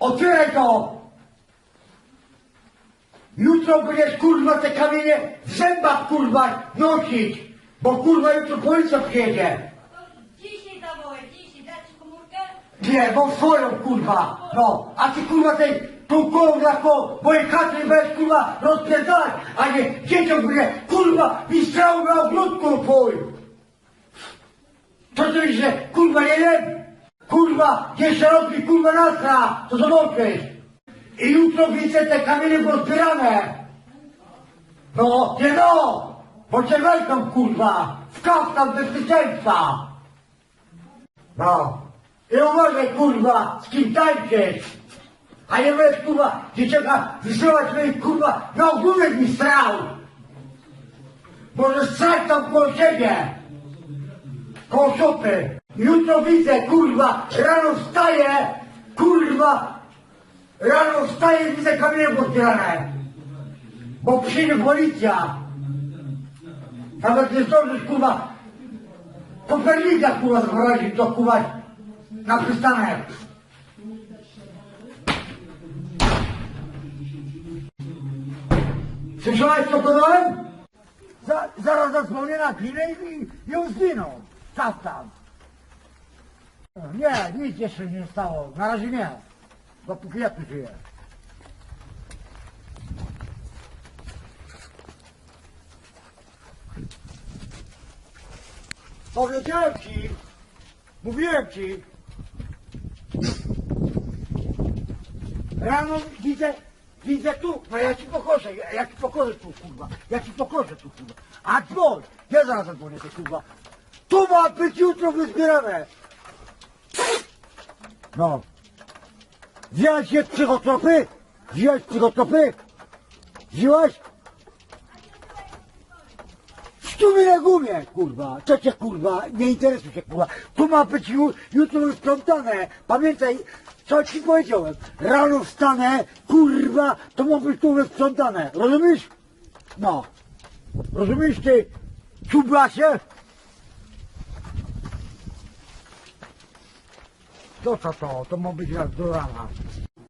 Otwieraj to! Jutro będziesz kurwa te kamienie w zębach kurwa nosić, bo kurwa jutro policja przyjedzie. Dzisiaj zawołaj, dzisiaj dać ci komórkę? Nie, bo swoją kurwa, no, a ty kurwa tej tą koło na koło mojej chaty będziesz kurwa rozpierdalać, a nie dzieciom będzie kurwa i strzał na ogródku twoim. Co ty że kurwa nie wiem? Kurwa, jeszcze robi kurwa nasra, to zobaczysz. I jutro widzę te kamienie pozbierane. No, nie no, cię wejdą kurwa, w kaftan bezpieczeństwa. No. I uważaj kurwa, z kim tańczysz. A nie będziesz kurwa dzieciaka wysyłać mnie kurwa na ogólek mi strał. Może strać tam koło siebie. Koło szopy. Jutro widzę kurwa, rano wstaję, kurwa, rano wstaję widzę kamienie pozbierane. Bo przyjdzie policja. Nawet nie zdążysz kurwa Kopernika kurwa zaprowadzić to kurwa na przystanek. Słyszałeś co podałem? Za, zaraz zadzwonię na chwilę i, i ją zginą. Czas tam. Nie, nic jeszcze nie stało. Na razie nie. Dopóki ja tu żyję. Powiedziałem ci, mówiłem ci. Rano widzę, widzę tu, no ja ci pokorzę, ja, ja ci pokorzę tu kurwa, ja ci pokorzę tu kurwa. A dzwoń, ja zaraz zadzwonię ty kurwa. Tu ma być jutro wyzbierane. No. Wziąłeś je psychotropy? Wziąłeś psychotropy? Wziąłeś? Stój na gumie, kurwa. Co cię, kurwa, nie interesuje się, kurwa. Tu ma być ju, jutro już. Pamiętaj, co ci powiedziałem. Rano wstanę, kurwa, to ma być tu sprzątane. Rozumiesz? No. Rozumiesz ty, czublasie? To co to? To ma być jak do rana.